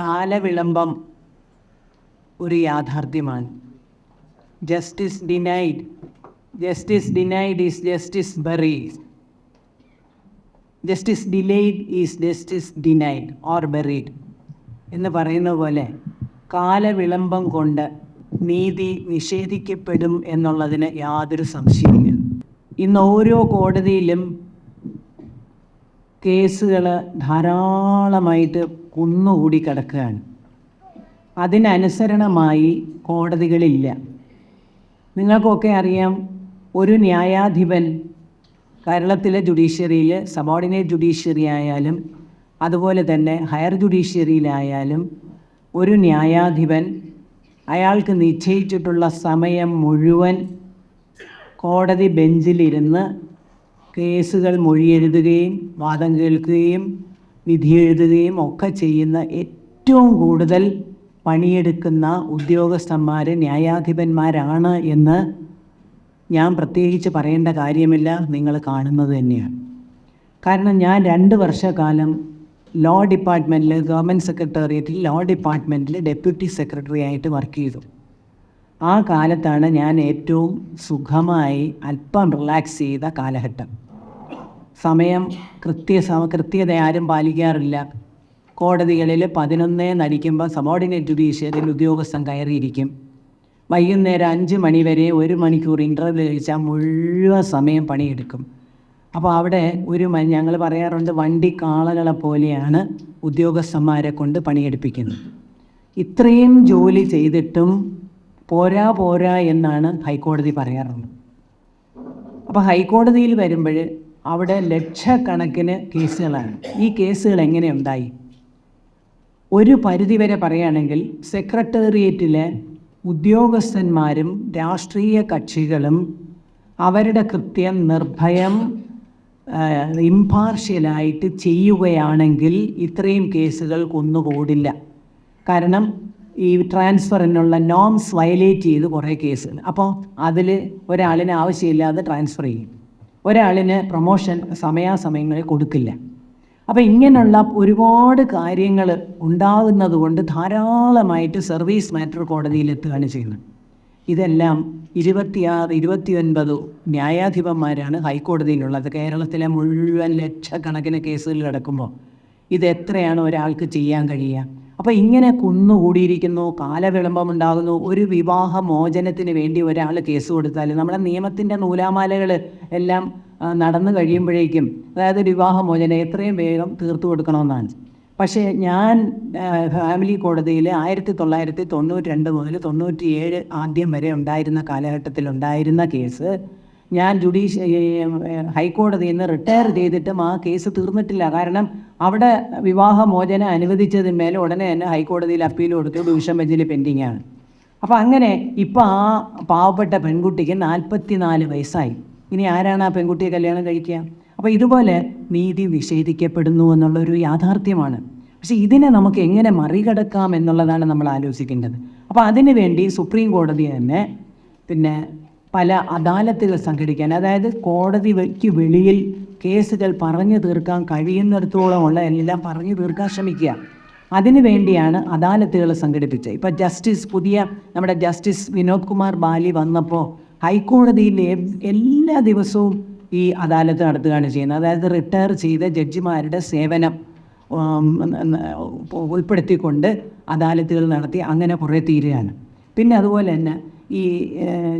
കാലവിളംബം ഒരു യാഥാർത്ഥ്യമാണ്. Justice denied justice denied is justice buried justice delayed is justice denied or buried എന്ന് പറയുന്ന പോലെ കാലവിളംബം കൊണ്ട് നീതി നിഷേധിക്കപ്പെടും എന്നുള്ളതിന് യാതൊരു സംശയമില്ല ഇന്ന് ഓരോ കോടതിയിലും കേസുകൾ ധാരാളമായിട്ട് കുന്നുകൂടി കിടക്കുകയാണ്. അതിനനുസരണമായി കോടതികളില്ല. നിങ്ങൾക്കൊക്കെ അറിയാം ഒരു ന്യായാധിപൻ കേരളത്തിലെ ജുഡീഷ്യറിയിൽ സബോർഡിനേറ്റ് ജുഡീഷ്യറി ആയാലും അതുപോലെ തന്നെ ഹയർ ജുഡീഷ്യറിയിലായാലും ഒരു ന്യായാധിപൻ അയാൾക്ക് നിശ്ചയിച്ചിട്ടുള്ള സമയം മുഴുവൻ കോടതി ബെഞ്ചിലിരുന്ന് കേസുകൾ മൊഴിയെഴുതുകയും വാദം കേൾക്കുകയും വിധി എഴുതുകയും ഒക്കെ ചെയ്യുന്ന ഏറ്റവും കൂടുതൽ പണിയെടുക്കുന്ന ഉദ്യോഗസ്ഥന്മാർ ന്യായാധിപന്മാരാണ് എന്ന് ഞാൻ പ്രത്യേകിച്ച് പറയേണ്ട കാര്യമില്ല. നിങ്ങൾ കാണുന്നത് തന്നെയാണ്. കാരണം ഞാൻ രണ്ട് വർഷക്കാലം ലോ ഡിപ്പാർട്ട്മെന്റിൽ ഗവൺമെന്റ് സെക്രട്ടേറിയറ്റിൽ ലോ ഡിപ്പാർട്ട്മെന്റിൽ ഡെപ്യൂട്ടി സെക്രട്ടറി ആയിട്ട് വർക്ക് ചെയ്തു. ആ കാലത്താണ് ഞാൻ ഏറ്റവും സുഖമായി അല്പം റിലാക്സ് ചെയ്ത കാലഘട്ടം. സമയം കൃത്യ സമ കൃത്യത ആരും പാലിക്കാറില്ല. കോടതികളിൽ പതിനൊന്നേ നടിക്കുമ്പോൾ സബോർഡിനേറ്റ് ജുഡീഷ്യറിൽ ഉദ്യോഗസ്ഥൻ കയറിയിരിക്കും. വൈകുന്നേരം അഞ്ച് മണി വരെ ഒരു മണിക്കൂർ ഇന്റർവ്യൂ കഴിച്ചാൽ മുഴുവൻ സമയം പണിയെടുക്കും. അപ്പോൾ അവിടെ ഒരു ഞങ്ങൾ പറയാറുണ്ട് വണ്ടി കാളകളെ പോലെയാണ് ഉദ്യോഗസ്ഥന്മാരെ കൊണ്ട് പണിയെടുപ്പിക്കുന്നത്. ഇത്രയും ജോലി ചെയ്തിട്ടും പോരാ പോരാ എന്നാണ് ഹൈക്കോടതി പറയാറുള്ളത്. അപ്പോൾ ഹൈക്കോടതിയിൽ വരുമ്പോൾ അവിടെ ലക്ഷക്കണക്കിന് കേസുകളാണ്. ഈ കേസുകൾ എങ്ങനെ ഉണ്ടായി ഒരു പരിധിവരെ പറയുകയാണെങ്കിൽ സെക്രട്ടേറിയറ്റിലെ ഉദ്യോഗസ്ഥന്മാരും രാഷ്ട്രീയ കക്ഷികളും അവരുടെ കൃത്യം നിർഭയം ഇമ്പാർഷ്യലായിട്ട് ചെയ്യുകയാണെങ്കിൽ ഇത്രയും കേസുകൾ കൊന്നുകൂടില്ല കാരണം ഈ ട്രാൻസ്ഫറിനുള്ള നോംസ് വയലേറ്റ് ചെയ്ത് കുറേ കേസുകൾ. അപ്പോൾ അതിൽ ഒരാളിന് ആവശ്യമില്ലാതെ ട്രാൻസ്ഫർ ചെയ്യും. ഒരാളിന് പ്രൊമോഷൻ സമയാസമയങ്ങളിൽ കൊടുക്കില്ല. അപ്പോൾ ഇങ്ങനെയുള്ള ഒരുപാട് കാര്യങ്ങൾ ഉണ്ടാകുന്നത് കൊണ്ട് ധാരാളമായിട്ട് സർവീസ് മാറ്റർ കോടതിയിൽ എത്തുകയാണ് ചെയ്യുന്നത്. ഇതെല്ലാം ഇരുപത്തിയാറ് ഇരുപത്തിയൊൻപത് ന്യായാധിപന്മാരാണ് ഹൈക്കോടതിയിലുള്ളത്. കേരളത്തിലെ മുഴുവൻ ലക്ഷക്കണക്കിന് കേസുകൾ കിടക്കുമ്പോൾ ഇത് എത്രയാണ് ഒരാൾക്ക് ചെയ്യാൻ കഴിയുക? അപ്പോൾ ഇങ്ങനെ കുന്നുകൂടിയിരിക്കുന്നു കാലവിളംബം ഉണ്ടാകുന്നു ഒരു വിവാഹ മോചനത്തിന് വേണ്ടി ഒരാൾ കേസ് കൊടുത്താൽ നമ്മുടെ നിയമത്തിന്റെ നൂലാമാലകൾ എല്ലാം നടന്നു കഴിയുമ്പോഴേക്കും അതായത് വിവാഹമോചനം എത്രയും വേഗം തീർത്തു കൊടുക്കണമെന്നാണ്. പക്ഷേ ഞാൻ ഫാമിലി കോടതിയിൽ ആയിരത്തി തൊള്ളായിരത്തി തൊണ്ണൂറ്റി രണ്ട് മുതൽ തൊണ്ണൂറ്റി ഏഴ് ആദ്യം വരെ ഉണ്ടായിരുന്ന കാലഘട്ടത്തിൽ ഉണ്ടായിരുന്ന കേസ് ഞാൻ ജുഡീഷ്യ ഹൈക്കോടതിയിൽ നിന്ന് റിട്ടയർ ചെയ്തിട്ടും ആ കേസ് തീർന്നിട്ടില്ല. കാരണം അവിടെ വിവാഹമോചനം അനുവദിച്ചതിന്മേൽ ഉടനെ തന്നെ ഹൈക്കോടതിയിൽ അപ്പീൽ കൊടുത്തു ഡിവിഷൻ ബെഞ്ചിൽ പെൻഡിങ് ആണ്. അപ്പോൾ അങ്ങനെ ഇപ്പോൾ ആ പാവപ്പെട്ട പെൺകുട്ടിക്ക് നാൽപ്പത്തി നാല് വയസ്സായി. ഇനി ആരാണ് ആ പെൺകുട്ടിയെ കല്യാണം കഴിക്കുക? അപ്പോൾ ഇതുപോലെ നീതി നിഷേധിക്കപ്പെടുന്നു എന്നുള്ളൊരു യാഥാർത്ഥ്യമാണ്. പക്ഷേ ഇതിനെ നമുക്ക് എങ്ങനെ മറികടക്കാം എന്നുള്ളതാണ് നമ്മൾ ആലോചിക്കേണ്ടത്. അപ്പോൾ അതിനു വേണ്ടി സുപ്രീം കോടതി തന്നെ പിന്നെ പല അദാലത്തുകൾ സംഘടിക്കാൻ അതായത് കോടതിക്ക് വെളിയിൽ കേസുകൾ പറഞ്ഞു തീർക്കാൻ കഴിയുന്നിടത്തോളമുള്ള എല്ലാം പറഞ്ഞു തീർക്കാൻ ശ്രമിക്കുക. അതിനു വേണ്ടിയാണ് അദാലത്തുകൾ സംഘടിപ്പിച്ചത്. ഇപ്പോൾ ജസ്റ്റിസ് പുതിയ നമ്മുടെ ജസ്റ്റിസ് വിനോദ് കുമാർ ബാലി വന്നപ്പോൾ ഹൈക്കോടതിയിൽ എല്ലാ ദിവസവും ഈ അദാലത്ത് നടത്തുകയാണ് ചെയ്യുന്നത്. അതായത് റിട്ടയർ ചെയ്ത ജഡ്ജിമാരുടെ സേവനം ഉൾപ്പെടുത്തിക്കൊണ്ട് അദാലത്തുകൾ നടത്തി അങ്ങനെ കുറേ തീരുകയാണ്. പിന്നെ അതുപോലെ തന്നെ ഈ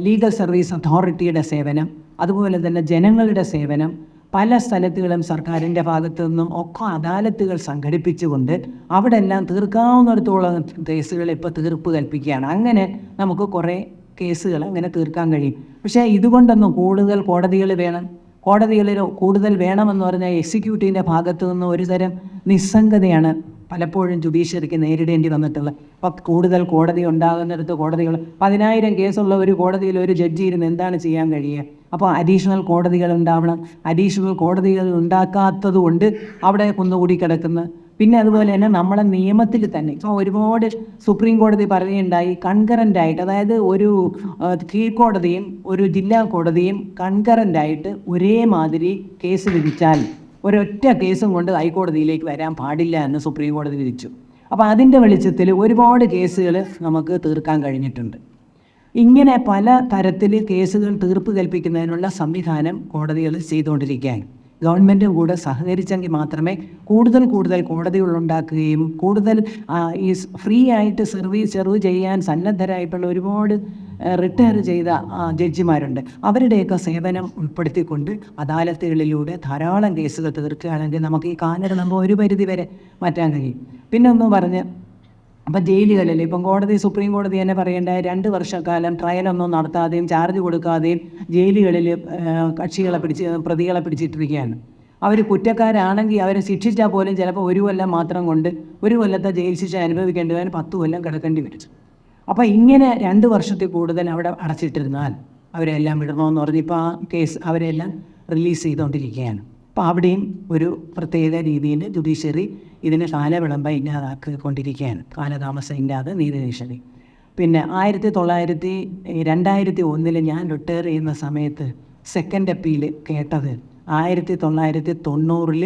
ലീഗൽ സർവീസ് അതോറിറ്റിയുടെ സേവനം അതുപോലെ തന്നെ ജനങ്ങളുടെ സേവനം പല സ്ഥലത്തുകളും സർക്കാരിന്റെ ഭാഗത്തു നിന്നും ഒക്കെ അദാലത്തുകൾ സംഘടിപ്പിച്ചുകൊണ്ട് അവിടെ എല്ലാം തീർക്കാവുന്നിടത്തോളം കേസുകൾ ഇപ്പോൾ തീർപ്പ് കൽപ്പിക്കുകയാണ്. അങ്ങനെ നമുക്ക് കുറേ കേസുകൾ അങ്ങനെ തീർക്കാൻ കഴിയും. പക്ഷേ ഇതുകൊണ്ടൊന്നും കൂടുതൽ കോടതികൾ വേണം. കോടതികളിൽ കൂടുതൽ വേണമെന്ന് പറഞ്ഞാൽ എക്സിക്യൂട്ടീവിന്റെ ഭാഗത്തു നിന്ന് ഒരു തരം നിസ്സംഗതയാണ് പലപ്പോഴും ജുഡീഷ്യറിക്ക് നേരിടേണ്ടി വന്നിട്ടുള്ളത്. അപ്പോൾ കൂടുതൽ കോടതി ഉണ്ടാകുന്നിടത്ത് കോടതികൾ പതിനായിരം കേസുള്ള ഒരു കോടതിയിൽ ഒരു ജഡ്ജി ഇരുന്ന് എന്താണ് ചെയ്യാൻ കഴിയുക? അപ്പോൾ അഡീഷണൽ കോടതികൾ ഉണ്ടാവണം. അഡീഷണൽ കോടതികൾ ഉണ്ടാക്കാത്തത് കൊണ്ട് അവിടെ കുന്നുകൂടി കിടക്കുന്ന. പിന്നെ അതുപോലെ തന്നെ നമ്മളെ നിയമത്തിൽ തന്നെ ഇപ്പോൾ ഒരുപാട് സുപ്രീം കോടതി പറയുകയുണ്ടായി കൺകറന്റ് ആയിട്ട് അതായത് ഒരു കീഴ്ക്കോടതിയും ഒരു ജില്ലാ കോടതിയും കൺകറന്റ് ആയിട്ട് ഒരേ മാതിരി കേസ് വിധിച്ചാൽ ഒരൊറ്റ കേസും കൊണ്ട് ഹൈക്കോടതിയിലേക്ക് വരാൻ പാടില്ല എന്ന് സുപ്രീം കോടതി വിധിച്ചു. അപ്പോൾ അതിന്റെ വെളിച്ചത്തിൽ ഒരുപാട് കേസുകൾ നമുക്ക് തീർക്കാൻ കഴിഞ്ഞിട്ടുണ്ട്. ഇങ്ങനെ പല തരത്തിൽ കേസുകൾ തീർപ്പ് കൽപ്പിക്കുന്നതിനുള്ള സംവിധാനം കോടതികൾ ചെയ്തുകൊണ്ടിരിക്കുകയാണ്. ഗവൺമെന്റും കൂടെ സഹകരിച്ചെങ്കിൽ മാത്രമേ കൂടുതൽ കൂടുതൽ കോടതികൾ ഉണ്ടാക്കുകയും കൂടുതൽ ഈ ഫ്രീ ആയിട്ട് സർവീസ് സെർവ് ചെയ്യാൻ സന്നദ്ധരായിട്ടുള്ള ഒരുപാട് റിട്ടയർ ചെയ്ത ജഡ്ജിമാരുണ്ട്. അവരുടെയൊക്കെ സേവനം ഉൾപ്പെടുത്തിക്കൊണ്ട് അദാലത്തുകളിലൂടെ ധാരാളം കേസുകൾ തീർക്കുകയാണെങ്കിൽ നമുക്ക് ഈ കാലഘട്ടം ഒരു പരിധി വരെ മാറ്റാൻ കഴിയും. പിന്നെ ഒന്ന് പറഞ്ഞ് അപ്പം ജയിലുകളിൽ ഇപ്പം കോടതി സുപ്രീം കോടതി തന്നെ പറയേണ്ട രണ്ട് വർഷക്കാലം ട്രയലൊന്നും നടത്താതെയും ചാർജ് കൊടുക്കാതെയും ജയിലുകളിൽ കക്ഷികളെ പിടിച്ച് പ്രതികളെ പിടിച്ചിട്ടിരിക്കുകയാണ്. അവർ കുറ്റക്കാരാണെങ്കിൽ അവരെ ശിക്ഷിച്ചാൽ പോലും ചിലപ്പോൾ ഒരു കൊല്ലം മാത്രം കൊണ്ട് ഒരു കൊല്ലത്തെ ജയിൽ ശിക്ഷ അനുഭവിക്കേണ്ടി വരും പത്ത് കൊല്ലം കിടക്കേണ്ടി വരും. അപ്പോൾ ഇങ്ങനെ രണ്ട് വർഷത്തിൽ കൂടുതൽ അവിടെ അടച്ചിട്ടിരുന്നാൽ അവരെല്ലാം വിടണമെന്ന് പറഞ്ഞ് ഇപ്പോൾ ആ കേസ് അവരെല്ലാം റിലീസ് ചെയ്തുകൊണ്ടിരിക്കുകയാണ് അപ്പോൾ അവിടെയും ഒരു പ്രത്യേക രീതിയിൽ ജുഡീഷ്യറി ഇതിന് കാലവിളംബം ഇല്ലാതാക്കിക്കൊണ്ടിരിക്കുകയാണ്. കാലതാമസം ഇല്ലാതെ നീതിനിഷേധി പിന്നെ ആയിരത്തി തൊള്ളായിരത്തി രണ്ടായിരത്തി ഒന്നിൽ ഞാൻ റിട്ടയർ ചെയ്യുന്ന സമയത്ത് സെക്കൻഡ് അപ്പീൽ കേട്ടത് ആയിരത്തി തൊള്ളായിരത്തി തൊണ്ണൂറിൽ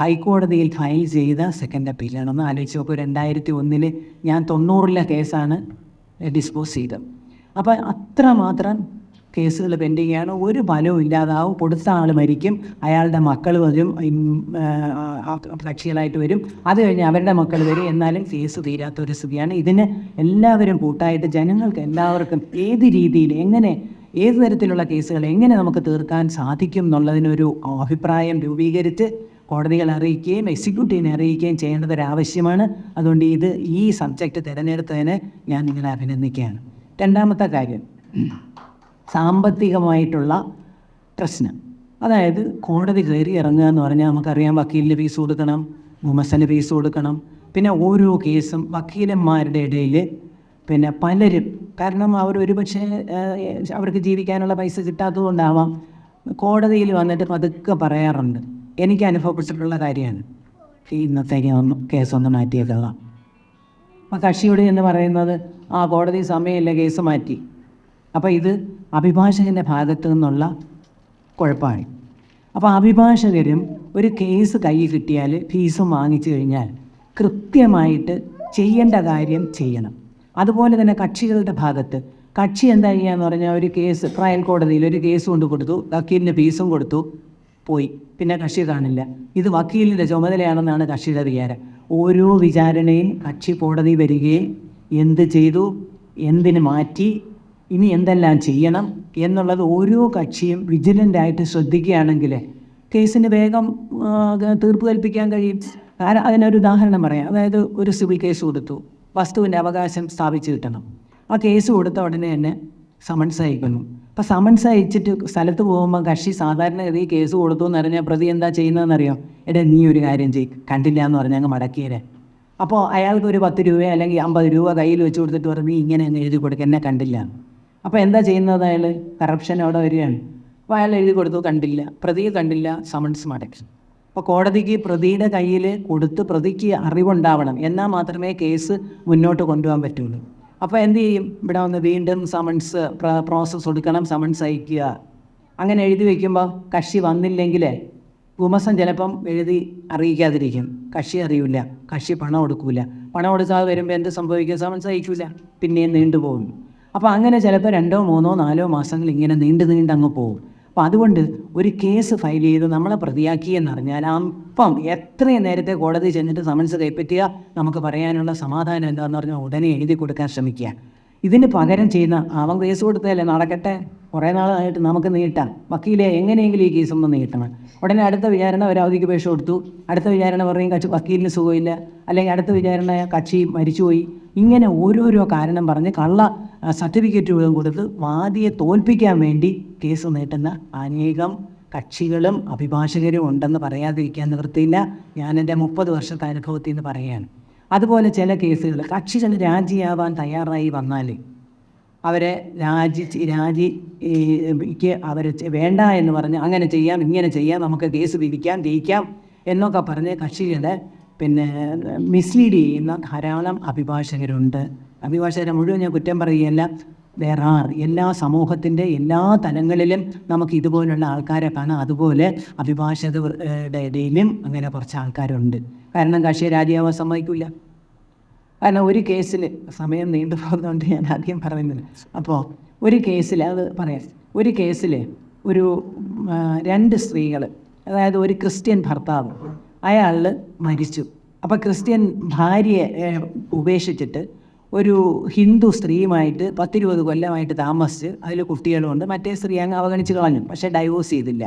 ഹൈക്കോടതിയിൽ ഫയൽ ചെയ്ത സെക്കൻഡ് അപ്പീലാണ് ഒന്ന് ആലോചിച്ച് നോക്കൂ രണ്ടായിരത്തി ഒന്നിൽ ഞാൻ തൊണ്ണൂറിലെ കേസാണ് ഡിസ്പോസ് ചെയ്തത്. അപ്പോൾ അത്രമാത്രം കേസുകൾ പെൻഡിങ് ആണ് ഒരു ഫലവും ഇല്ലാതാവും കൊടുത്ത ആൾ മരിക്കും അയാളുടെ മക്കൾ വരും കക്ഷികളായിട്ട് വരും. അത് കഴിഞ്ഞ് അവരുടെ മക്കൾ വരും. എന്നാലും കേസ് തീരാത്ത ഒരു സ്ഥിതിയാണ്. ഇതിന് എല്ലാവരും കൂട്ടായിട്ട് ജനങ്ങൾക്ക് എല്ലാവർക്കും ഏത് രീതിയിൽ എങ്ങനെ ഏത് തരത്തിലുള്ള കേസുകൾ എങ്ങനെ നമുക്ക് തീർക്കാൻ സാധിക്കും എന്നുള്ളതിനൊരു അഭിപ്രായം രൂപീകരിച്ച് കോടതികൾ അറിയിക്കുകയും എക്സിക്യൂട്ടീവിനെ അറിയിക്കുകയും ചെയ്യേണ്ടത് ഒരു ആവശ്യമാണ്. അതുകൊണ്ട് ഇത് ഈ സബ്ജക്റ്റ് തിരഞ്ഞെടുത്തതിന് ഞാൻ നിങ്ങളെ അഭിനന്ദിക്കുകയാണ്. രണ്ടാമത്തെ കാര്യം. സാമ്പത്തികമായിട്ടുള്ള പ്രശ്നം. അതായത് കോടതി കയറി ഇറങ്ങുക എന്ന് പറഞ്ഞാൽ നമുക്കറിയാം വക്കീലിന് ഫീസ് കൊടുക്കണം ഭൂമസന് ഫീസ് കൊടുക്കണം. പിന്നെ ഓരോ കേസും വക്കീലന്മാരുടെ ഇടയിൽ പിന്നെ പലരും കാരണം അവർ ഒരുപക്ഷെ അവർക്ക് ജീവിക്കാനുള്ള പൈസ കിട്ടാത്തതുകൊണ്ടാവാം കോടതിയിൽ വന്നിട്ട് പതുക്കെ പറയാറുണ്ട്. എനിക്ക് അനുഭവപ്പെട്ടിട്ടുള്ള കാര്യമാണ്. ഈ ഇന്നത്തേക്ക് ഒന്ന് കേസൊന്ന് മാറ്റിയേക്കാം അപ്പം കക്ഷിയോട് എന്ന് പറയുന്നത് ആ കോടതി സമയമില്ല കേസ് മാറ്റി. അപ്പോൾ ഇത് അഭിഭാഷകന്റെ ഭാഗത്തു നിന്നുള്ള കുഴപ്പമായി അപ്പോൾ അഭിഭാഷകരും ഒരു കേസ് കയ്യിൽ കിട്ടിയാൽ ഫീസും വാങ്ങിച്ചു കഴിഞ്ഞാൽ കൃത്യമായിട്ട് ചെയ്യേണ്ട കാര്യം ചെയ്യണം. അതുപോലെ തന്നെ കക്ഷികളുടെ ഭാഗത്ത് കക്ഷി എന്താ ചെയ്യാന്ന് പറഞ്ഞാൽ ഒരു കേസ് ട്രയൽ കോടതിയിൽ ഒരു കേസ് കൊണ്ട് കൊടുത്തു വക്കീലിന് ഫീസും കൊടുത്തു പോയി. പിന്നെ കക്ഷി കാണില്ല. ഇത് വക്കീലിന്റെ ചുമതലയാണെന്നാണ് കക്ഷിയുടെ വിചാരം. ഓരോ വിചാരണയും കക്ഷി കോടതി വരികയും എന്ത് ചെയ്തു എന്തിന് മാറ്റി ഇനി എന്തെല്ലാം ചെയ്യണം എന്നുള്ളത് ഓരോ കക്ഷിയും വിജിലന്റായിട്ട് ശ്രദ്ധിക്കുകയാണെങ്കിൽ കേസിന് വേഗം തീർപ്പ് കൽപ്പിക്കാൻ കഴിയും. കാരണം അതിനൊരു ഉദാഹരണം പറയാം. അതായത് ഒരു സിവിൽ കേസ് കൊടുത്തു. വസ്തുവിന്റെ അവകാശം സ്ഥാപിച്ചു കിട്ടണം. ആ കേസ് കൊടുത്ത ഉടനെ തന്നെ സമൻസ് അയക്കുന്നു. അപ്പോൾ സമൻസ് അയച്ചിട്ട് സ്ഥലത്ത് പോകുമ്പോൾ കക്ഷി സാധാരണഗതി കേസ് കൊടുത്തു എന്ന് പറഞ്ഞാൽ പ്രതി എന്താ ചെയ്യുന്നതെന്നറിയോ? എടാ നീ ഒരു കാര്യം ചെയ് കണ്ടില്ല എന്ന് പറഞ്ഞാൽ അങ്ങ് മടക്കിയരെ. അപ്പോൾ അയാൾക്ക് ഒരു പത്ത് രൂപ അല്ലെങ്കിൽ അമ്പത് രൂപ കയ്യിൽ വെച്ച് കൊടുത്തിട്ട് പറഞ്ഞു നീ ഇങ്ങനെ അങ്ങ് എഴുതി കൊടുക്കുക എന്നെ കണ്ടില്ല. അപ്പോൾ എന്താ ചെയ്യുന്നത് അയാൾ കറപ്ഷൻ അവിടെ വരികയാണ്. അപ്പോൾ അയാൾ എഴുതി കൊടുത്തു കണ്ടില്ല. പ്രതിയെ കണ്ടില്ല സമൻസ് മടക്കി അപ്പോൾ കോടതിക്ക് പ്രതിയുടെ കയ്യിൽ കൊടുത്ത് പ്രതിക്ക് അറിവുണ്ടാവണം. എന്നാൽ മാത്രമേ കേസ് മുന്നോട്ട് കൊണ്ടുപോകാൻ പറ്റുള്ളൂ. അപ്പോൾ എന്ത് ചെയ്യും? ഇവിടെ വന്ന് വീണ്ടും സമൻസ് പ്രോസസ്സ് കൊടുക്കണം സമൻസ് അയക്കുക അങ്ങനെ എഴുതി വയ്ക്കുമ്പോൾ കക്ഷി വന്നില്ലെങ്കിൽ ഗുമസം ചിലപ്പം എഴുതി അറിയിക്കാതിരിക്കും. കക്ഷി അറിയില്ല കക്ഷി പണം കൊടുക്കൂല. പണം കൊടുക്കാതെ വരുമ്പോൾ എന്ത് സംഭവിക്കും? സമൻസ് അയക്കില്ല പിന്നെയും നീണ്ടുപോകും. അപ്പോൾ അങ്ങനെ ചിലപ്പോൾ രണ്ടോ മൂന്നോ നാലോ മാസങ്ങൾ ഇങ്ങനെ നീണ്ടു നീണ്ട് അങ്ങ് പോകും. അപ്പോൾ അതുകൊണ്ട് ഒരു കേസ് ഫയൽ ചെയ്ത് നമ്മളെ പ്രതിയാക്കി എന്നറിഞ്ഞാൽ അപ്പം എത്രയും നേരത്തെ കോടതി ചെന്നിട്ട് സമൻസ് കൈപ്പറ്റുക നമുക്ക് പറയാനുള്ള സമാധാനം എന്താണെന്ന് പറഞ്ഞാൽ ഉടനെ എഴുതി കൊടുക്കാൻ ശ്രമിക്കുക. ഇതിന് പകരം ചെയ്യുന്ന അവൻ കേസ് കൊടുത്തതല്ലേ നടക്കട്ടെ? കുറേ നാളായിട്ട് നമുക്ക് നീട്ടാം. വക്കീലെ എങ്ങനെയെങ്കിലും ഈ കേസ് ഒന്ന് നീട്ടണം. ഉടനെ അടുത്ത വിചാരണ ഒരു അവധിക്ക് പേശ കൊടുത്തു. അടുത്ത വിചാരണ പറയും കക്ഷി വക്കീലിന് സുഖമില്ല. അല്ലെങ്കിൽ അടുത്ത വിചാരണ കക്ഷി മരിച്ചുപോയി. ഇങ്ങനെ ഓരോരോ കാരണം പറഞ്ഞ് കള്ള സർട്ടിഫിക്കറ്റുകളും കൊടുത്ത് വാദിയെ തോൽപ്പിക്കാൻ വേണ്ടി കേസ് നീട്ടുന്ന അനേകം കക്ഷികളും അഭിഭാഷകരും ഉണ്ടെന്ന് പറയാതിരിക്കാൻ നിവൃത്തിയില്ല. ഞാൻ എന്റെ മുപ്പത് വർഷത്തെ അനുഭവത്തിൽ നിന്ന് പറയുകയാണ്. അതുപോലെ ചില കേസുകൾ കക്ഷികൾ രാജിയാവാൻ തയ്യാറായി വന്നാൽ അവരെ രാജി രാജി അവരെ വേണ്ട എന്ന് പറഞ്ഞ് അങ്ങനെ ചെയ്യാം ഇങ്ങനെ ചെയ്യാം നമുക്ക് കേസ് വിധിക്കാം ജയിക്കാം എന്നൊക്കെ പറഞ്ഞ് കക്ഷികളെ പിന്നെ മിസ്ലീഡ് ചെയ്യുന്ന ധാരാളം അഭിഭാഷകരുണ്ട്. അഭിഭാഷകരെ മുഴുവൻ ഞാൻ കുറ്റം പറയുകയല്ല. വേറാർ ആർ എല്ലാ സമൂഹത്തിന്റെ എല്ലാ തലങ്ങളിലും നമുക്ക് ഇതുപോലുള്ള ആൾക്കാരെ കാണാം. അതുപോലെ അഭിഭാഷകരുടെ ഇടയിലും അങ്ങനെ കുറച്ച് ആൾക്കാരുണ്ട്. കാരണം കക്ഷിയെ രാജിയാവാൻ സമ്മതിക്കില്ല. കാരണം ഒരു കേസിൽ സമയം നീണ്ടു പോകുന്നതുകൊണ്ട് ഞാൻ ആദ്യം പറയുന്നില്ല അപ്പോൾ ഒരു കേസിൽ അത് പറയാം. ഒരു കേസിൽ ഒരു രണ്ട് സ്ത്രീകൾ അതായത് ഒരു ക്രിസ്ത്യൻ ഭർത്താവ് അയാൾ മരിച്ചു. അപ്പോൾ ക്രിസ്ത്യൻ ഭാര്യയെ ഉപേക്ഷിച്ചിട്ട് ഒരു ഹിന്ദു സ്ത്രീയുമായിട്ട് പത്തിരുപത് കൊല്ലമായിട്ട് താമസിച്ച് അതിൽ കുട്ടികളുമുണ്ട് മറ്റേ സ്ത്രീ അങ്ങ് അവഗണിച്ച് കളഞ്ഞു പക്ഷേ ഡൈവോഴ്സ് ചെയ്തില്ല.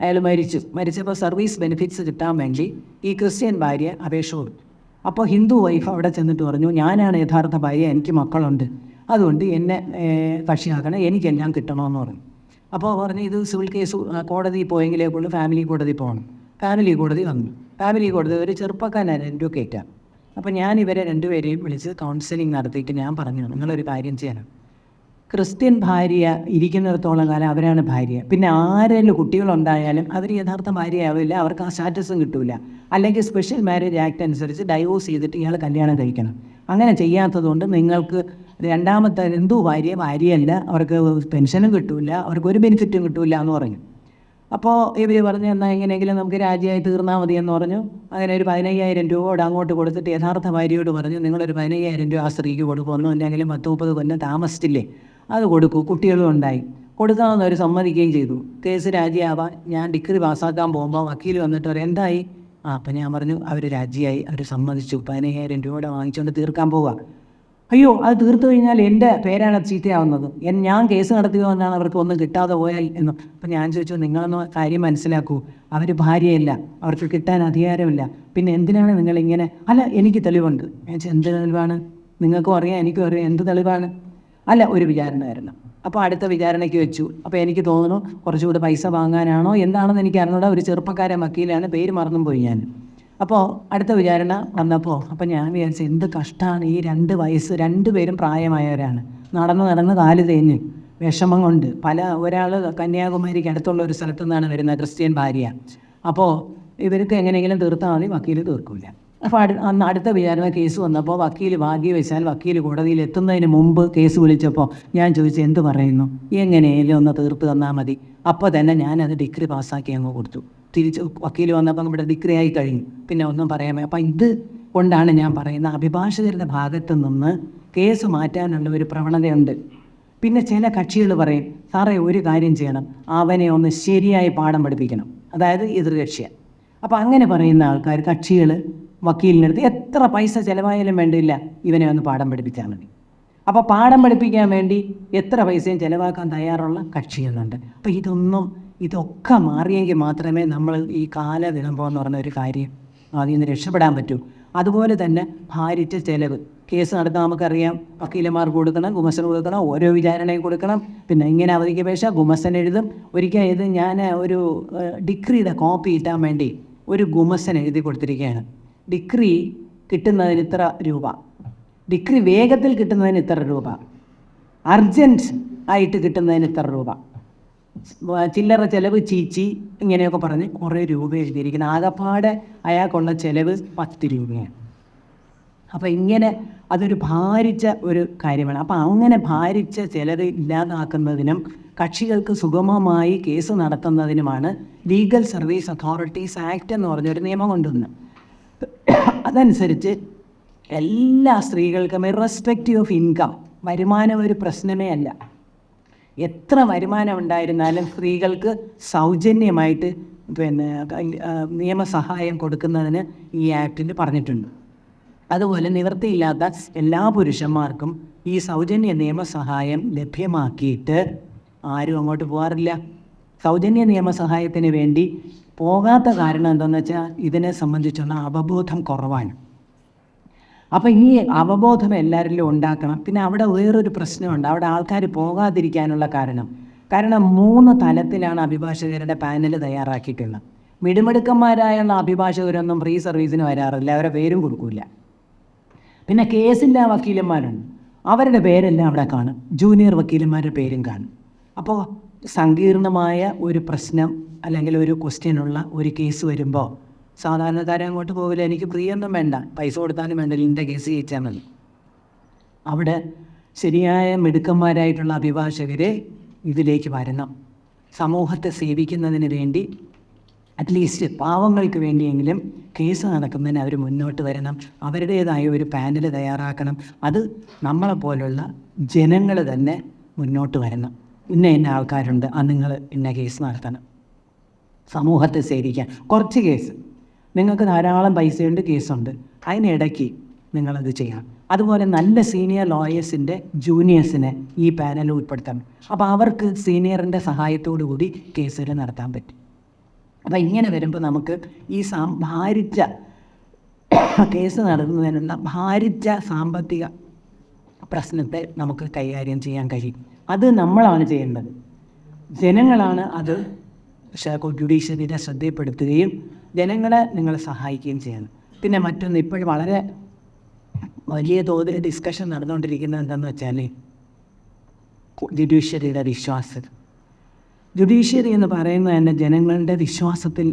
അയാൾ മരിച്ചു. മരിച്ചപ്പോൾ സർവീസ് ബെനിഫിറ്റ്സ് കിട്ടാൻ വേണ്ടി ഈ ക്രിസ്ത്യൻ ഭാര്യ അപേക്ഷ കൊടുത്തു. അപ്പോൾ ഹിന്ദു വൈഫ് അവിടെ ചെന്നിട്ട് പറഞ്ഞു ഞാനാണ് യഥാർത്ഥ ഭാര്യ എനിക്ക് മക്കളുണ്ട്. അതുകൊണ്ട് എന്നെ കക്ഷിയാക്കണം എനിക്കെല്ലാം കിട്ടണമെന്ന് പറഞ്ഞു. അപ്പോൾ പറഞ്ഞു ഇത് സിവിൽ കേസ് കോടതിയിൽ കോടതി പോയെങ്കിലേ ഉള്ളൂ ഫാമിലി കോടതി പോകണം. ഫാമിലി കോടതി വന്നു. ഫാമിലി കോടതി ഒരു ചെറുപ്പക്കാരനാണ് അഡ്വക്കേറ്റാണ് അപ്പോൾ ഞാൻ ഇവരെ രണ്ടുപേരെയും വിളിച്ച് കൗൺസിലിംഗ് നടത്തിയിട്ട് ഞാൻ പറഞ്ഞു നിങ്ങളൊരു കാര്യം ചെയ്യണം. ക്രിസ്ത്യൻ ഭാര്യ ഇരിക്കുന്നിടത്തോളം കാലം അവരാണ് ഭാര്യ. പിന്നെ ആരെങ്കിലും കുട്ടികളുണ്ടായാലും അവർ യഥാർത്ഥ ഭാര്യയാവില്ല അവർക്ക് ആ സ്റ്റാറ്റസും കിട്ടില്ല അല്ലെങ്കിൽ സ്പെഷ്യൽ മാരേജ് ആക്ട് അനുസരിച്ച് ഡൈവോഴ്സ് ചെയ്തിട്ട് ഇയാൾ കല്യാണം കഴിക്കണം. അങ്ങനെ ചെയ്യാത്തതുകൊണ്ട് നിങ്ങൾക്ക് രണ്ടാമത്തെ ഹിന്ദു ഭാര്യ ഭാര്യയല്ല അവർക്ക് പെൻഷനും കിട്ടില്ല അവർക്ക് ഒരു ബെനിഫിറ്റും കിട്ടില്ല എന്ന് പറഞ്ഞു. അപ്പോൾ ഇവർ പറഞ്ഞു എന്നാൽ എങ്ങനെയെങ്കിലും നമുക്ക് രാജ്യമായി തീർന്നാൽ മതി എന്ന് പറഞ്ഞു. അങ്ങനെ ഒരു പതിനയ്യായിരം കൂടെ അങ്ങോട്ട് കൊടുത്തിട്ട് യഥാർത്ഥ ഭാര്യയോട് പറഞ്ഞു നിങ്ങളൊരു പതിനയ്യായിരം രൂപ ആ സ്ത്രീക്ക് കൊടുക്കുമെന്നോ എന്തെങ്കിലും പത്ത് മുപ്പത് കൊല്ലം താമസിച്ചില്ലേ? അത് കൊടുക്കൂ. കുട്ടികളും ഉണ്ടായി. കൊടുക്കാമെന്ന് അവർ സമ്മതിക്കുകയും ചെയ്തു. കേസ് രാജിയാവാൻ ഞാൻ ഡിഗ്രി പാസ്സാക്കാൻ പോകുമ്പോൾ വക്കീൽ വന്നിട്ട് പറയും എന്തായി? ആ അപ്പം ഞാൻ പറഞ്ഞു അവർ രാജിയായി. അവർ സമ്മതിച്ചു. പതിനയ്യായിരം രൂപയുടെ വാങ്ങിച്ചുകൊണ്ട് തീർക്കാൻ പോവുക അയ്യോ അത് തീർത്തു കഴിഞ്ഞാൽ എന്റെ പേരാണ് ചീത്തയാവുന്നത്. ഞാൻ കേസ് നടത്തിയതുകൊണ്ടാണ് അവർക്ക് ഒന്നും കിട്ടാതെ പോയാൽ എന്നും. അപ്പം ഞാൻ ചോദിച്ചു നിങ്ങളൊന്ന് കാര്യം മനസ്സിലാക്കൂ. അവർ ഭാര്യയല്ല. അവർക്ക് കിട്ടാൻ അധികാരമില്ല. പിന്നെ എന്തിനാണ് നിങ്ങളിങ്ങനെ? അല്ല എനിക്ക് തെളിവുണ്ട്. ഞാൻ എന്ത് തെളിവാണ്? നിങ്ങൾക്കും അറിയാം എനിക്കും അറിയാം. എന്ത് തെളിവാണ്? അല്ല ഒരു വിചാരണയായിരുന്നു. അപ്പോൾ അടുത്ത വിചാരണയ്ക്ക് വെച്ചു. അപ്പോൾ എനിക്ക് തോന്നുന്നു കുറച്ചുകൂടി പൈസ വാങ്ങാനാണോ എന്താണെന്ന് എനിക്ക് അറിഞ്ഞൂടാ ഒരു ചെറുപ്പക്കാരൻ വക്കീലാണ്. പേര് മറന്നും പോയി ഞാൻ. അപ്പോൾ അടുത്ത വിചാരണ വന്നപ്പോൾ അപ്പോൾ ഞാൻ വിചാരിച്ചു എന്ത് കഷ്ടമാണ് ഈ രണ്ട് വയസ്സ് രണ്ട് പേരും പ്രായമായവരാണ്. നടന്ന് നടന്ന് കാൽ തേഞ്ഞ് വിഷമം കൊണ്ട്. പല ഒരാൾ കന്യാകുമാരിക്ക് അടുത്തുള്ള ഒരു സ്ഥലത്തു നിന്നാണ് വരുന്നത് ക്രിസ്ത്യൻ ഭാര്യ. അപ്പോൾ ഇവർക്ക് എങ്ങനെയെങ്കിലും തീർത്താൽ മതി വക്കീൽ തീർക്കില്ല അപ്പോൾ അടു അന്ന് അടുത്ത വിചാരണ കേസ് വന്നപ്പോൾ വക്കീൽ ഭാഗ്യ വെച്ചാൽ വക്കീൽ കോടതിയിൽ എത്തുന്നതിന് മുമ്പ് കേസ് വിളിച്ചപ്പോൾ ഞാൻ ചോദിച്ചു എന്ത് പറയുന്നു? എങ്ങനെയെങ്കിലും ഒന്ന് തീർപ്പ് തന്നാൽ മതി. അപ്പോൾ തന്നെ ഞാനത് ഡിഗ്രി പാസ്സാക്കി അങ്ങ് കൊടുത്തു. തിരിച്ച് വക്കീൽ വന്നപ്പോൾ ഇവിടെ ഡിഗ്രി ആയി കഴിഞ്ഞു. പിന്നെ ഒന്നും പറയാമേ. അപ്പം ഇത് കൊണ്ടാണ് ഞാൻ പറയുന്നത് അഭിഭാഷകരുടെ ഭാഗത്തു നിന്ന് കേസ് മാറ്റാനുള്ള ഒരു പ്രവണതയുണ്ട്. പിന്നെ ചില കക്ഷികൾ പറയും സാറേ ഒരു കാര്യം ചെയ്യണം. അവനെ ഒന്ന് ശരിയായി പാഠം പഠിപ്പിക്കണം. അതായത് എതിർകക്ഷിയാണ് അപ്പോൾ അങ്ങനെ പറയുന്ന ആൾക്കാർ കക്ഷികൾ വക്കീലിന്റെ അടുത്ത് എത്ര പൈസ ചിലവായാലും വേണ്ടില്ല ഇവനെ ഒന്ന് പാഠം പഠിപ്പിച്ചാൽ മതി. അപ്പോൾ പാഠം പഠിപ്പിക്കാൻ വേണ്ടി എത്ര പൈസയും ചിലവാക്കാൻ തയ്യാറുള്ള കക്ഷികളുണ്ട് അപ്പോൾ ഇതൊന്നും ഇതൊക്കെ മാറിയെങ്കിൽ മാത്രമേ നമ്മൾ ഈ കാല വിളമ്പോ എന്ന് പറഞ്ഞ ഒരു കാര്യം അതിൽ നിന്ന് രക്ഷപ്പെടാൻ പറ്റൂ. അതുപോലെ തന്നെ ഭാരിച്ച ചിലവ്. കേസ് നടത്താൻ നമുക്കറിയാം വക്കീലന്മാർ കൊടുക്കണം ഗുമസൻ കൊടുക്കണം ഓരോ വിചാരണയും കൊടുക്കണം. പിന്നെ ഇങ്ങനെ അവധിക്ക് പേശ ഗുമസൻ എഴുതും. ഒരിക്കൽ ഇത് ഞാൻ ഒരു ഡിഗ്രിയുടെ കോപ്പി കിട്ടാൻ വേണ്ടി ഒരു ഗുമസൻ എഴുതി കൊടുത്തിരിക്കുകയാണ്. ഡിഗ്രി കിട്ടുന്നതിന് ഇത്ര രൂപ. ഡിഗ്രി വേഗത്തിൽ കിട്ടുന്നതിന് ഇത്ര രൂപ. അർജന്റ് ആയിട്ട് കിട്ടുന്നതിന് ഇത്ര രൂപ. ചില്ലറ ചിലവ് ചീച്ചി ഇങ്ങനെയൊക്കെ പറഞ്ഞ് കുറേ രൂപ എഴുതിയിരിക്കുന്നു. ആകപ്പാടെ അയാൾക്കുള്ള ചിലവ് പത്ത് രൂപയാണ്. അപ്പോൾ ഇങ്ങനെ അതൊരു ഭാരിച്ച ഒരു കാര്യമാണ്. അപ്പോൾ അങ്ങനെ ഭാരിച്ച ചിലവ് ഇല്ലാതാക്കുന്നതിനും കക്ഷികൾക്ക് സുഗമമായി കേസ് നടത്തുന്നതിനുമാണ് ലീഗൽ സർവീസ് അതോറിറ്റീസ് ആക്ട് എന്ന് പറഞ്ഞൊരു നിയമം കൊണ്ടുവന്നത്. അതനുസരിച്ച് എല്ലാ സ്ത്രീകൾക്കും ഇറസ്പെക്റ്റീവ് ഓഫ് ഇൻകം വരുമാനം ഒരു പ്രശ്നമേ അല്ല. എത്ര വരുമാനം ഉണ്ടായിരുന്നാലും സ്ത്രീകൾക്ക് സൗജന്യമായിട്ട് പിന്നെ നിയമസഹായം കൊടുക്കുന്നതിന് ഈ ആക്ടിൽ പറഞ്ഞിട്ടുണ്ട്. അതുപോലെ നിവൃത്തിയില്ലാത്ത എല്ലാ പുരുഷന്മാർക്കും ഈ സൗജന്യ നിയമസഹായം ലഭ്യമാക്കിയിട്ട് ആരും അങ്ങോട്ട് പോകാറില്ല സൗജന്യ നിയമസഹായത്തിന് വേണ്ടി പോകാത്ത കാരണം എന്താണെന്ന് വെച്ചാൽ ഇതിനെ സംബന്ധിച്ചുള്ള അവബോധം കുറവാണ്. അപ്പം ഈ അവബോധം എല്ലാവരിലും ഉണ്ടാക്കണം. പിന്നെ അവിടെ വേറൊരു പ്രശ്നമുണ്ട്. അവിടെ ആൾക്കാർ പോകാതിരിക്കാനുള്ള കാരണം. കാരണം മൂന്ന് തലത്തിലാണ് അഭിഭാഷകരുടെ പാനൽ തയ്യാറാക്കിയിട്ടുള്ളത്. മിടുമിടുക്കന്മാരായുള്ള അഭിഭാഷകരൊന്നും ഫ്രീ സർവീസിന് വരാറില്ല. അവരുടെ പേരും കൊടുക്കില്ല. പിന്നെ കേസില്ലാ വക്കീലന്മാരുണ്ട്. അവരുടെ പേരെല്ലാം അവിടെ കാണും. ജൂനിയർ വക്കീലന്മാരുടെ പേരും കാണും. അപ്പോൾ സങ്കീർണമായ ഒരു പ്രശ്നം അല്ലെങ്കിൽ ഒരു ക്വസ്റ്റ്യനുള്ള ഒരു കേസ് വരുമ്പോൾ സാധാരണക്കാരെ അങ്ങോട്ട് പോകില്ല എനിക്ക് ഫ്രീ ഒന്നും വേണ്ട. പൈസ കൊടുത്താലും വേണ്ട. ഇതിന്റെ കേസ് ജയിച്ചാൽ മതി. അവിടെ ശരിയായ മിടുക്കന്മാരായിട്ടുള്ള അഭിഭാഷകരെ ഇതിലേക്ക് വരണം. സമൂഹത്തെ സേവിക്കുന്നതിന് വേണ്ടി അറ്റ്ലീസ്റ്റ് പാവങ്ങൾക്ക് വേണ്ടിയെങ്കിലും കേസ് നടക്കുന്നതിന് അവർ മുന്നോട്ട് വരണം. അവരുടേതായ ഒരു പാനൽ തയ്യാറാക്കണം. അത് നമ്മളെപ്പോലുള്ള ജനങ്ങൾ തന്നെ മുന്നോട്ട് വരണം. ഇന്ന ഇന്ന ആൾക്കാരുണ്ട്. ആ നിങ്ങൾ ഇന്ന കേസ് നടത്തണം. സമൂഹത്തെ സേവിക്കാൻ. കുറച്ച് കേസ് നിങ്ങൾക്ക് ധാരാളം പൈസയുണ്ട് കേസുണ്ട് അതിനിടയ്ക്ക് നിങ്ങളത് ചെയ്യണം അതുപോലെ നല്ല സീനിയർ ലോയേഴ്സിന്റെ ജൂനിയേഴ്സിനെ ഈ പാനലിൽ ഉൾപ്പെടുത്തണം. അപ്പോൾ അവർക്ക് സീനിയറിന്റെ സഹായത്തോടു കൂടി കേസുകൾ നടത്താൻ പറ്റും. അപ്പോൾ ഇങ്ങനെ വരുമ്പോൾ നമുക്ക് ഈ സാം ഭാരിച്ച കേസ് നടത്തുന്നതിനുള്ള ഭാരിച്ച സാമ്പത്തിക പ്രശ്നത്തെ നമുക്ക് കൈകാര്യം ചെയ്യാൻ കഴിയും. അത് നമ്മളാണ് ചെയ്യേണ്ടത്. ജനങ്ങളാണ് അത് ജുഡീഷ്യറിയുടെ ശ്രദ്ധയിൽപ്പെടുത്തുകയും ജനങ്ങളെ നിങ്ങൾ സഹായിക്കുകയും ചെയ്യണം. പിന്നെ മറ്റൊന്ന് ഇപ്പോഴും വളരെ വലിയ തോതിൽ ഡിസ്കഷൻ നടന്നുകൊണ്ടിരിക്കുന്നത് എന്താണെന്ന് വെച്ചാൽ ജുഡീഷ്യറിയുടെ വിശ്വാസം ജുഡീഷ്യറി എന്ന് പറയുന്നത് തന്നെ ജനങ്ങളുടെ വിശ്വാസത്തിൽ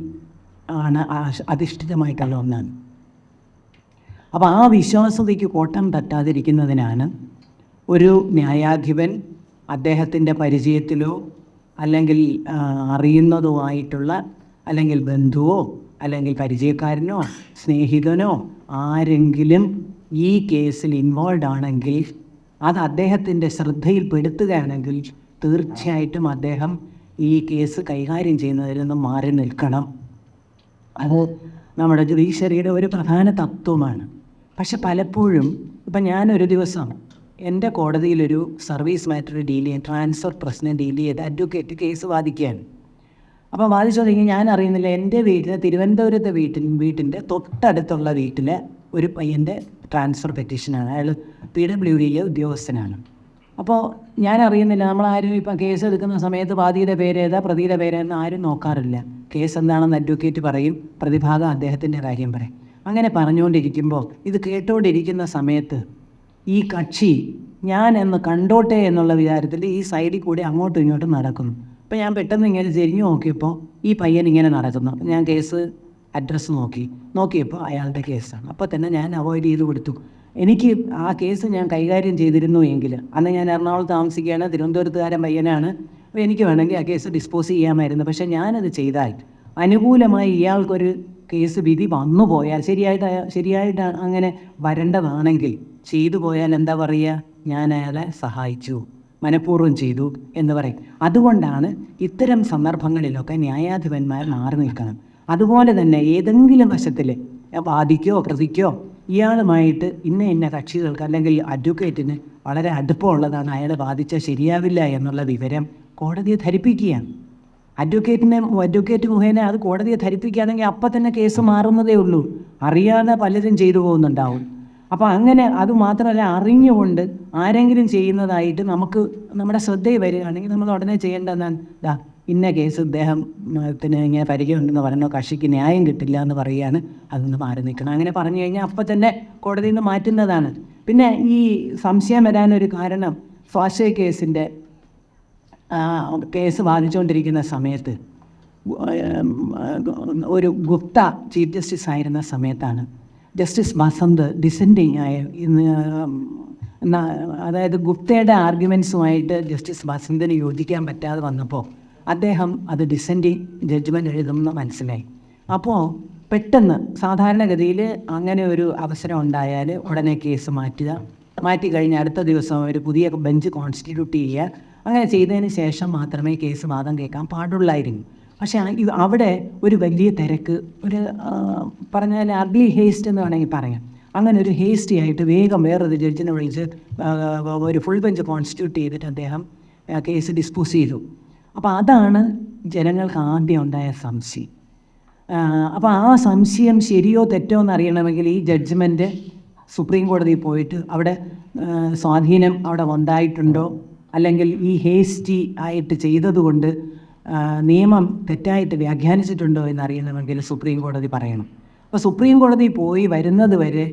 ആണ് അധിഷ്ഠിതമായിട്ടുള്ള ഒന്നാണ്. അപ്പോൾ ആ വിശ്വാസതയ്ക്ക് കോട്ടം തട്ടാതിരിക്കുന്നതിനാണ് ഒരു ന്യായാധിപൻ അദ്ദേഹത്തിന്റെ പരിചയത്തിലോ അല്ലെങ്കിൽ അറിയുന്നതോ ആയിട്ടുള്ള അല്ലെങ്കിൽ ബന്ധുവോ അല്ലെങ്കിൽ പരിചയക്കാരനോ സ്നേഹിതനോ ആരെങ്കിലും ഈ കേസിൽ ഇൻവോൾവ് ആണെങ്കിൽ അത് അദ്ദേഹത്തിന്റെ ശ്രദ്ധയിൽപ്പെടുത്തുകയാണെങ്കിൽ തീർച്ചയായിട്ടും അദ്ദേഹം ഈ കേസ് കൈകാര്യം ചെയ്യുന്നതിൽ നിന്ന് മാറി നിൽക്കണം. അത് നമ്മുടെ ജുഡീഷ്യറിയുടെ ഒരു പ്രധാന തത്വമാണ്. പക്ഷെ പലപ്പോഴും ഇപ്പം ഞാനൊരു ദിവസം എന്റെ കോടതിയിലൊരു സർവീസ് മാറ്റർ ഡീൽ ചെയ്യാൻ ട്രാൻസ്ഫർ പ്രശ്നം ഡീൽ ചെയ്ത് അഡ്വക്കേറ്റ് കേസ് വാദിക്കുകയാണ്. അപ്പോൾ വാദിച്ചു തുടങ്ങി ഞാൻ അറിയുന്നില്ല എന്റെ വീട്ടിൽ തിരുവനന്തപുരത്തെ വീട്ടിൽ വീട്ടിന്റെ തൊട്ടടുത്തുള്ള വീട്ടിലെ ഒരു പയ്യന്റെ ട്രാൻസ്ഫർ പെറ്റീഷനാണ്. അയാൾ പി ഡബ്ല്യു ഡിയിലെ ഉദ്യോഗസ്ഥനാണ്. അപ്പോൾ ഞാൻ അറിയുന്നില്ല നമ്മളാരും ഇപ്പം കേസ് എടുക്കുന്ന സമയത്ത് വാദിയുടെ പേരേതാ പ്രതിയുടെ പേരേന്ന് ആരും നോക്കാറില്ല. കേസ് എന്താണെന്ന് അഡ്വക്കേറ്റ് പറയും പ്രതിഭാഗം അദ്ദേഹത്തിന്റെ കാര്യം പറയും. അങ്ങനെ പറഞ്ഞുകൊണ്ടിരിക്കുമ്പോൾ ഇത് കേട്ടുകൊണ്ടിരിക്കുന്ന സമയത്ത് ഈ കക്ഷി ഞാൻ എന്ന് കണ്ടോട്ടെ എന്നുള്ള വിചാരത്തിൽ ഈ സൈഡിൽ കൂടി അങ്ങോട്ടും ഇങ്ങോട്ടും നടക്കുന്നു. അപ്പോൾ ഞാൻ പെട്ടെന്ന് ഇങ്ങനെ തിരിഞ്ഞു നോക്കിയപ്പോൾ ഈ പയ്യൻ ഇങ്ങനെ നടക്കുന്നു. ഞാൻ കേസ് അഡ്രസ്സ് നോക്കി. നോക്കിയപ്പോൾ അയാളുടെ കേസാണ്. അപ്പോൾ തന്നെ ഞാൻ അവോയ്ഡ് ചെയ്ത് കൊടുത്തു. എനിക്ക് ആ കേസ് ഞാൻ കൈകാര്യം ചെയ്തിരുന്നു എങ്കിൽ അന്ന് ഞാൻ എറണാകുളത്ത് താമസിക്കുകയാണ് തിരുവനന്തപുരത്തുകാരൻ പയ്യനാണ്. അപ്പോൾ എനിക്ക് വേണമെങ്കിൽ ആ കേസ് ഡിസ്പോസ് ചെയ്യാമായിരുന്നു. പക്ഷേ ഞാനത് ചെയ്താൽ അനുകൂലമായി ഇയാൾക്കൊരു കേസ് വിധി വന്നു പോയാൽ ശരിയായിട്ട് ശരിയായിട്ട് അങ്ങനെ വരേണ്ടതാണെങ്കിൽ ചെയ്തു പോയാൽ എന്താ പറയുക? ഞാൻ അയാളെ സഹായിച്ചു മനഃപൂർവം ചെയ്തു എന്ന് പറയും. അതുകൊണ്ടാണ് ഇത്തരം സന്ദർഭങ്ങളിലൊക്കെ ന്യായാധിപന്മാർ മാറി നിൽക്കണം അതുപോലെ തന്നെ ഏതെങ്കിലും വശത്തിൽ വാദിക്കോ പ്രതിക്കോ ഇയാളുമായിട്ട് ഇന്ന ഇന്ന കക്ഷികൾക്ക് അല്ലെങ്കിൽ അഡ്വക്കേറ്റിന് വളരെ അടുപ്പമുള്ളതാണ് അയാൾ വാദിച്ചാൽ ശരിയാവില്ല എന്നുള്ള വിവരം കോടതിയെ ധരിപ്പിക്കുകയാണ്. അഡ്വക്കേറ്റിനെ അഡ്വക്കേറ്റ് മുഖേന അത് കോടതിയെ ധരിപ്പിക്കുകയാണെങ്കിൽ അപ്പം തന്നെ കേസ് മാറുന്നതേ ഉള്ളൂ. അറിയാതെ പലരും ചെയ്തു പോകുന്നുണ്ടാവും. അപ്പോൾ അങ്ങനെ അത് മാത്രമല്ല അറിഞ്ഞുകൊണ്ട് ആരെങ്കിലും ചെയ്യുന്നതായിട്ട് നമുക്ക് നമ്മുടെ ശ്രദ്ധയിൽ വരികയാണെങ്കിൽ നമ്മൾ ഉടനെ ചെയ്യേണ്ടതാണ് ദാ ഇന്ന കേസ് ഇദ്ദേഹത്തിന് ഇങ്ങനെ പരിചയമുണ്ടെന്ന് പറഞ്ഞോ? കക്ഷിക്ക് ന്യായം കിട്ടില്ല എന്ന് പറയുകയാണ്. അതൊന്ന് മാറി നിൽക്കണം. അങ്ങനെ പറഞ്ഞു കഴിഞ്ഞാൽ അപ്പം തന്നെ കോടതിയിൽ നിന്ന് മാറ്റുന്നതാണ്. പിന്നെ ഈ സംശയം വരാനൊരു കാരണം ഫാഷേ കേസിന്റെ കേസ് വാദിച്ചുകൊണ്ടിരിക്കുന്ന സമയത്ത് ഒരു ഗുപ്ത ചീഫ് ജസ്റ്റിസ് ആയിരുന്ന സമയത്താണ്. ജസ്റ്റിസ് മസന്ത് ഡിസെൻഡിങ് ആയ ഇന്ന് അതായത് ഗുപ്തയുടെ ആർഗ്യുമെൻസുമായിട്ട് ജസ്റ്റിസ് വസന്തിന് യോജിക്കാൻ പറ്റാതെ വന്നപ്പോൾ അദ്ദേഹം അത് ഡിസെൻഡിങ് ജഡ്ജ്മെന്റ് എഴുതുമെന്ന് മനസ്സിലായി. അപ്പോൾ പെട്ടെന്ന് സാധാരണഗതിയിൽ അങ്ങനെ ഒരു അവസരം ഉണ്ടായാൽ ഉടനെ കേസ് മാറ്റുക മാറ്റി കഴിഞ്ഞ് അടുത്ത ദിവസം ഒരു പുതിയ ബെഞ്ച് കോൺസ്റ്റിറ്റ്യൂട്ട് ചെയ്യുക അങ്ങനെ ചെയ്തതിന് ശേഷം മാത്രമേ കേസ് വാദം കേൾക്കാൻ പാടുള്ളായിരുന്നു. പക്ഷേ ഇത് അവിടെ ഒരു വലിയ തിരക്ക് ഒരു പറഞ്ഞാൽ അഗ്ലി ഹേസ്റ്റ് എന്ന് വേണമെങ്കിൽ പറയാം. അങ്ങനെ ഒരു ഹേസ്റ്റി ആയിട്ട് വേഗം വേറൊരു ജഡ്ജിനെ വിളിച്ച് ഒരു ഫുൾ ബെഞ്ച് കോൺസ്റ്റിറ്റ്യൂട്ട് ചെയ്തിട്ട് അദ്ദേഹം കേസ് ഡിസ്പോസ് ചെയ്തു. അപ്പോൾ അതാണ് ജനങ്ങൾക്ക് ആദ്യം ഉണ്ടായ സംശയം. അപ്പോൾ ആ സംശയം ശരിയോ തെറ്റോ എന്ന് അറിയണമെങ്കിൽ ഈ ജഡ്ജ്മെന്റ് സുപ്രീം കോടതിയിൽ പോയിട്ട് അവിടെ സ്വാധീനം അവിടെ ഉണ്ടായിട്ടുണ്ടോ? അല്ലെങ്കിൽ ഈ ഹേസ്റ്റി ആയിട്ട് ചെയ്തതുകൊണ്ട് നിയമം തെറ്റായിട്ട് വ്യാഖ്യാനിച്ചിട്ടുണ്ടോ എന്നറിയണമെങ്കിൽ സുപ്രീം കോടതി പറയണം. അപ്പോൾ സുപ്രീം കോടതി പോയി വരുന്നത് വരെ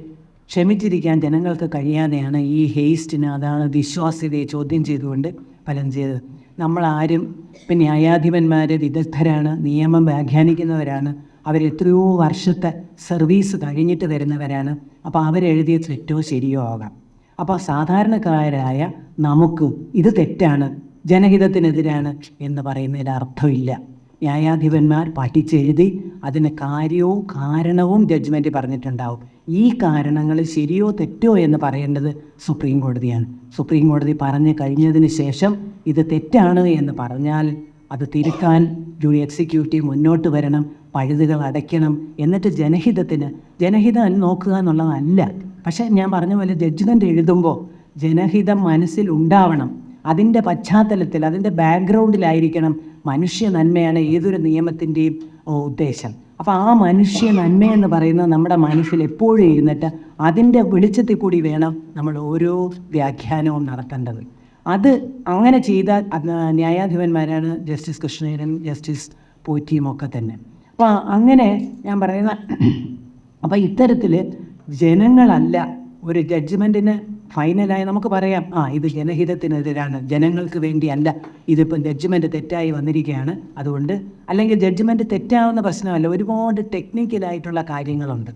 ക്ഷമിച്ചിരിക്കാൻ ജനങ്ങൾക്ക് കഴിയാതെയാണ് ഈ ഹേസ്റ്റിന് അതാണ് വിശ്വാസ്യതയെ ചോദ്യം ചെയ്തുകൊണ്ട് ഫലം ചെയ്തത്. നമ്മളാരും ഇപ്പം ന്യായാധിപന്മാർ വിദഗ്ധരാണ് നിയമം വ്യാഖ്യാനിക്കുന്നവരാണ് അവരെത്രയോ വർഷത്തെ സർവീസ് കഴിഞ്ഞിട്ട് വരുന്നവരാണ്. അപ്പോൾ അവരെഴുതിയ തെറ്റോ ശരിയോ ആകാം. അപ്പോൾ സാധാരണക്കാരായ നമുക്ക് ഇത് തെറ്റാണ്. ജനഹിതത്തിനെതിരാണ് എന്ന് പറയുന്നതിൽ അർത്ഥമില്ല. ന്യായാധിപന്മാർ പഠിച്ചെഴുതി അതിന് കാര്യവും കാരണവും ജഡ്ജ്മെന്റ് പറഞ്ഞിട്ടുണ്ടാവും. ഈ കാരണങ്ങൾ ശരിയോ തെറ്റോ എന്ന് പറയേണ്ടത് സുപ്രീം കോടതിയാണ്. സുപ്രീം കോടതി പറഞ്ഞു കഴിഞ്ഞതിന് ശേഷം ഇത് തെറ്റാണ് എന്ന് പറഞ്ഞാൽ അത് തിരുക്കാൻ ജൂറി എക്സിക്യൂട്ടീവ് മുന്നോട്ട് വരണം പഴുതുകൾ അടയ്ക്കണം എന്നിട്ട് ജനഹിതത്തിന് ജനഹിതം നോക്കുക എന്നുള്ളതല്ല. പക്ഷേ ഞാൻ പറഞ്ഞ പോലെ ജഡ്ജ്മെന്റ് എഴുതുമ്പോൾ ജനഹിതം മനസ്സിൽ ഉണ്ടാവണം. അതിന്റെ പശ്ചാത്തലത്തിൽ അതിന്റെ ബാക്ക്ഗ്രൗണ്ടിലായിരിക്കണം മനുഷ്യ നന്മയാണ് ഏതൊരു നിയമത്തിന്റെയും ഉദ്ദേശം. അപ്പോൾ ആ മനുഷ്യ നന്മയെന്ന് പറയുന്നത് നമ്മുടെ മനസ്സിൽ എപ്പോഴും ഇരുന്നിട്ട് അതിന്റെ വെളിച്ചത്തിൽ കൂടി വേണം നമ്മൾ ഓരോ വ്യാഖ്യാനവും നടത്തേണ്ടത്. അത് അങ്ങനെ ചെയ്ത ന്യായാധിപന്മാരാണ് ജസ്റ്റിസ് കൃഷ്ണേരൻ ജസ്റ്റിസ് പോറ്റിയും ഒക്കെ തന്നെ. അപ്പോൾ അങ്ങനെ ഞാൻ പറയുന്ന അപ്പോൾ ഇത്തരത്തിൽ ജനങ്ങളല്ല ഒരു ജഡ്ജ്മെന്റിന് ഫൈനലായി നമുക്ക് പറയാം. ആ ഇത് ജനഹിതത്തിനെതിരാണ്. ജനങ്ങൾക്ക് വേണ്ടിയല്ല. ഇതിപ്പം ജഡ്ജ്മെന്റ് തെറ്റായി വന്നിരിക്കുകയാണ്. അതുകൊണ്ട് അല്ലെങ്കിൽ ജഡ്ജ്മെന്റ് തെറ്റാവുന്ന പ്രശ്നമല്ല. ഒരുപാട് ടെക്നിക്കലായിട്ടുള്ള കാര്യങ്ങളുണ്ട്.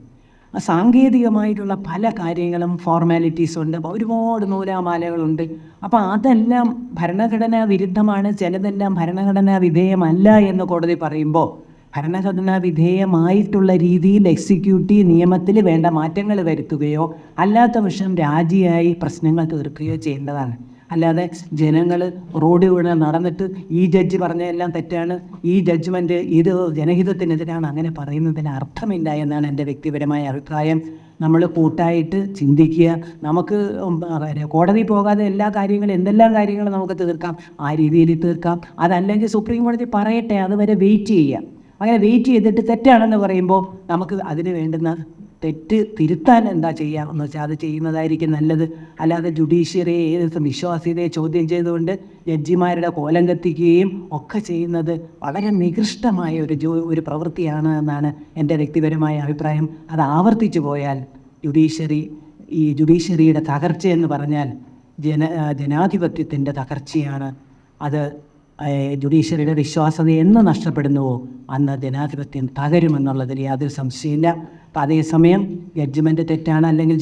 ആ സാങ്കേതികമായിട്ടുള്ള പല കാര്യങ്ങളും ഫോർമാലിറ്റീസ് ഉണ്ട്. ഒരുപാട് നൂലാമാലകളുണ്ട്. അപ്പോൾ അതെല്ലാം ഭരണഘടനാ വിരുദ്ധമാണ്. ചിലതെല്ലാം ഭരണഘടനാ വിധേയമല്ല എന്ന് കോടതി പറയുമ്പോൾ ഭരണഘടനാ വിധേയമായിട്ടുള്ള രീതിയിൽ എക്സിക്യൂട്ടീവ് നിയമത്തിൽ വേണ്ട മാറ്റങ്ങൾ വരുത്തുകയോ അല്ലാത്ത പക്ഷം രാജിയായി പ്രശ്നങ്ങൾ തീർക്കുകയോ ചെയ്യേണ്ടതാണ്. അല്ലാതെ ജനങ്ങൾ റോഡിലൂടെ നടന്നിട്ട് ഈ ജഡ്ജ് പറഞ്ഞതെല്ലാം തെറ്റാണ് ഈ ജഡ്ജ്മെന്റ് ഇത് ജനഹിതത്തിനെതിരാണ് അങ്ങനെ പറയുന്നതിന് അർത്ഥമില്ല എന്നാണ് എന്റെ വ്യക്തിപരമായ അഭിപ്രായം. നമ്മൾ കൂട്ടായിട്ട് ചിന്തിക്കുക. നമുക്ക് കോടതി പോകാതെ എല്ലാ കാര്യങ്ങളും എന്തെല്ലാം കാര്യങ്ങളും നമുക്ക് തീർക്കാം? ആ രീതിയിൽ തീർക്കാം. അതല്ലെങ്കിൽ സുപ്രീം കോടതി പറയട്ടെ അതുവരെ വെയിറ്റ് ചെയ്യുക. അങ്ങനെ വെയിറ്റ് ചെയ്തിട്ട് തെറ്റാണെന്ന് പറയുമ്പോൾ നമുക്ക് അതിന് വേണ്ടുന്ന തെറ്റ് തിരുത്താൻ എന്താ ചെയ്യാമെന്ന് വെച്ചാൽ അത് ചെയ്യുന്നതായിരിക്കും നല്ലത്. അല്ലാതെ ജുഡീഷ്യറിയെ ഏത് വിശ്വാസ്യതയെ ചോദ്യം ചെയ്തുകൊണ്ട് ജഡ്ജിമാരുടെ കോലം കത്തിക്കുകയും ഒക്കെ ചെയ്യുന്നത് വളരെ നികൃഷ്ടമായ ഒരു ജോ ഒരു പ്രവൃത്തിയാണ് എന്നാണ് എന്റെ വ്യക്തിപരമായ അഭിപ്രായം. അത് ആവർത്തിച്ചു പോയാൽ ജുഡീഷ്യറി ഈ ജുഡീഷ്യറിയുടെ തകർച്ച എന്ന് പറഞ്ഞാൽ ജന ജനാധിപത്യത്തിന്റെ തകർച്ചയാണ്. അത് ജുഡീഷ്യറിയുടെ വിശ്വാസത എന്ന് നഷ്ടപ്പെടുന്നുവോ? അന്ന് ജനാധിപത്യം തകരുമെന്നുള്ളതിൽ യാതൊരു സംശയമില്ല അപ്പം അതേസമയം ജഡ്ജ്മെന്റ് തെറ്റാണ് അല്ലെങ്കിൽ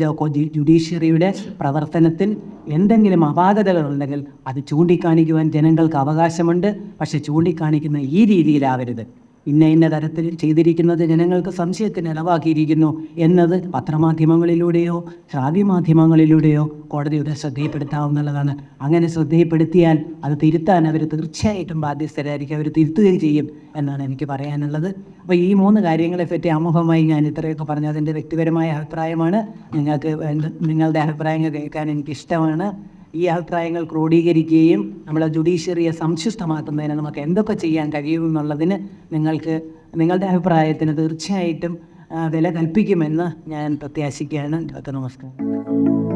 ജുഡീഷ്യറിയുടെ പ്രവർത്തനത്തിൽ എന്തെങ്കിലും അപാകതകൾ ഉണ്ടെങ്കിൽ അത് ചൂണ്ടിക്കാണിക്കുവാൻ ജനങ്ങൾക്ക് അവകാശമുണ്ട്. പക്ഷെ ചൂണ്ടിക്കാണിക്കുന്ന ഈ രീതിയിലാവരുത്. ഇന്ന ഇന്ന തരത്തിൽ ചെയ്തിരിക്കുന്നത് ജനങ്ങൾക്ക് സംശയത്തിന് ഇളവാക്കിയിരിക്കുന്നു എന്നത് പത്രമാധ്യമങ്ങളിലൂടെയോ ശ്രാവ്യമാധ്യമങ്ങളിലൂടെയോ കോടതിയുടെ ശ്രദ്ധയിൽപ്പെടുത്താവുന്നതാണ്. അങ്ങനെ ശ്രദ്ധയിൽപ്പെടുത്തിയാൽ അത് തിരുത്താൻ അവർ തീർച്ചയായിട്ടും ബാധ്യസ്ഥരായിരിക്കും. അവർ തിരുത്തുകയും ചെയ്യും എന്നാണ് എനിക്ക് പറയാനുള്ളത്. അപ്പോൾ ഈ മൂന്ന് കാര്യങ്ങളെ പറ്റി അമുഖമായി ഞാൻ ഇത്രയൊക്കെ പറഞ്ഞത് അതിന്റെ വ്യക്തിപരമായ അഭിപ്രായമാണ്. നിങ്ങൾക്ക് നിങ്ങളുടെ അഭിപ്രായങ്ങൾ കേൾക്കാൻ എനിക്കിഷ്ടമാണ്. ഈ അഭിപ്രായങ്ങൾ ക്രോഡീകരിക്കുകയും നമ്മളെ ജുഡീഷ്യറിയെ സംശുഷ്ടമാക്കുന്നതിന് നമുക്ക് എന്തൊക്കെ ചെയ്യാൻ കഴിയുമെന്നുള്ളതിന് നിങ്ങൾക്ക് നിങ്ങളുടെ അഭിപ്രായത്തിന് തീർച്ചയായിട്ടും വില കൽപ്പിക്കുമെന്ന് ഞാൻ പ്രത്യാശിക്കുകയാണ്. നമസ്കാരം.